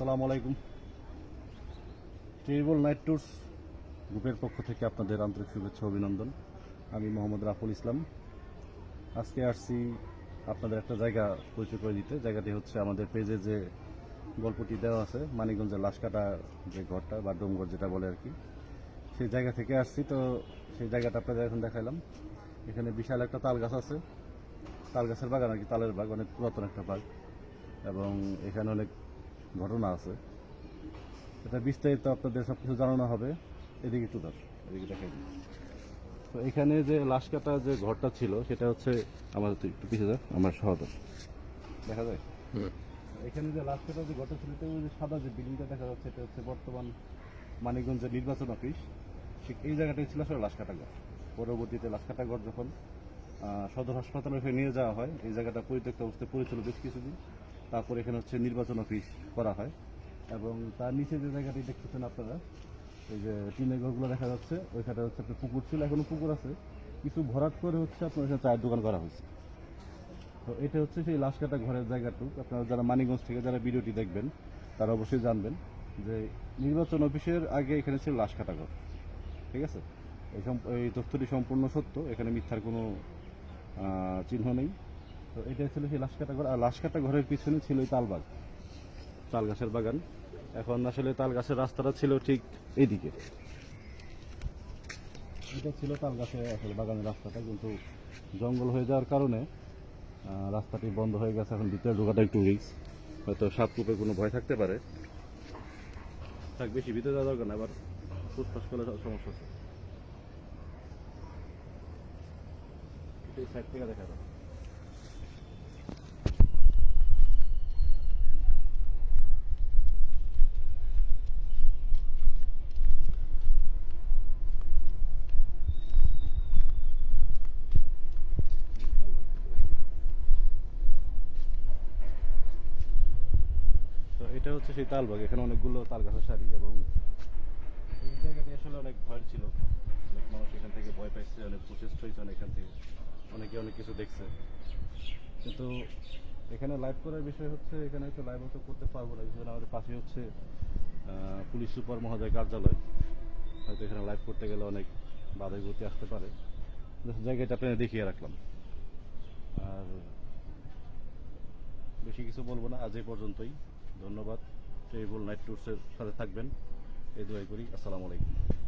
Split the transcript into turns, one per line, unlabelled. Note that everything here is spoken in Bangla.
আসসালামু আলাইকুম। ট্রেবল নাইট ট্যুরস গ্রুপের পক্ষ থেকে আপনাদের আন্তরিক শুভেচ্ছা, অভিনন্দন। আমি মোহাম্মদ রাফুল ইসলাম। আজকে আসছি আপনাদের একটা জায়গা পরিচয় করে দিতে। জায়গাটি হচ্ছে আমাদের পেজে যে গল্পটি দেওয়া আছে, মানিকগঞ্জের লাশকাটা যে ঘরটা বা ডোমঘর যেটা বলে আর কি। সেই জায়গা থেকে আসছি। তো সেই জায়গাটা আপনাদের এখন দেখাইলাম। এখানে বিশাল একটা তাল গাছ আছে। তাল গাছের বাগান আর কি, তালের বাগ, অনেক পুরাতন একটা বাগ। এবং এখানে অনেক ঘটনা আছে। এটা বিস্তারিত আপনাদের সব কিছু জানানো হবে। এদিকে একটু ধর এদিকে দেখাই তো এখানে যে লাশ কাটা যে ঘরটা ছিল সেটা হচ্ছে আমার একটু পিছিয়ে যা আমার সহদর দেখা যায়? এখানে যে লাশ কাটা যে ঘরটা ছিল সাদা যে বিল্ডিংটা দেখা যাচ্ছে এটা হচ্ছে বর্তমান মানিকগঞ্জের নির্বাচন অফিস। ঠিক এই জায়গাটাই ছিল আসলে লাশ কাটা ঘর। পরবর্তীতে লাশ কাটা ঘর যখন সদর হাসপাতালে নিয়ে যাওয়া হয় এই জায়গাটা পরিত্যক্ত অবস্থায় পড়েছিল বেশ কিছুদিন। তারপর এখানে হচ্ছে নির্বাচন অফিস করা হয়। এবং তার নিচে যে জায়গাটি দেখতেছেন আপনারা, এই যে টিনের ঘরগুলো দেখা যাচ্ছে, ওইখানে হচ্ছে একটা পুকুর ছিল, এখনও পুকুর আছে। কিছু ভরাট করে হচ্ছে আপনার এখানে চায়ের দোকান করা হয়েছে। তো এটা হচ্ছে সেই লাশ কাটা ঘরের জায়গাটুক। আপনারা যারা মানিকগঞ্জ থেকে যারা ভিডিওটি দেখবেন, তারা অবশ্যই জানবেন যে নির্বাচন অফিসের আগে এখানে ছিল লাশ কাটা ঘর। ঠিক আছে? এই তথ্যটি সম্পূর্ণ সত্য। এখানে মিথ্যার কোনো চিহ্ন নেই। তো এটা ছিল সেই লাশ কাটা ঘর। আর লাশ কাটা ঘরের পিছনে ছিল তালবাগ তাল গাছের বাগান। এখন আসলে তাল গাছের রাস্তাটা ছিল ঠিক এইদিকে এটা ছিল তাল গাছের আসলে বাগানের রাস্তাটা, কিন্তু জঙ্গল হয়ে যাওয়ার কারণে রাস্তাটি বন্ধ হয়ে গেছে। এখন ভিতরে ঢোকাটা একটু রিক্স হয়তো সাপ কোনো ভয় থাকতে পারে। থাক, বেশি ভিতরে যাওয়া দরকার না, আবার ফুসফাস করলে সমস্যা আছে দেখা যাবে তো এটা হচ্ছে সেই তালবাগ। এখানে অনেকগুলো তাল গাছের সারি এবং এই জায়গাটি আসলে অনেক ভয় ছিল। অনেক মানুষ এখান থেকে ভয় পাইছে, অনেক প্রচেষ্ট হয়েছে অনেক এখান থেকে। অনেকে অনেক কিছু দেখছে। কিন্তু এখানে লাইভ করার বিষয় হচ্ছে, এখানে হয়তো লাইভ হয়তো করতে পারব না। কারণ আমাদের পাশে হচ্ছে পুলিশ সুপার মহোদয় কার্যালয়। হয়তো এখানে লাইভ করতে গেলে অনেক বাধাই গতি আসতে পারে। জায়গাটা আপনাদের দেখিয়ে রাখলাম। আর বেশি কিছু বলব না, আজ এই পর্যন্তই। ধন্যবাদ। ট্রেবল নাইট ট্যুরসের সাথে থাকবেন। এই দোয়াই করি। আসসালামু আলাইকুম।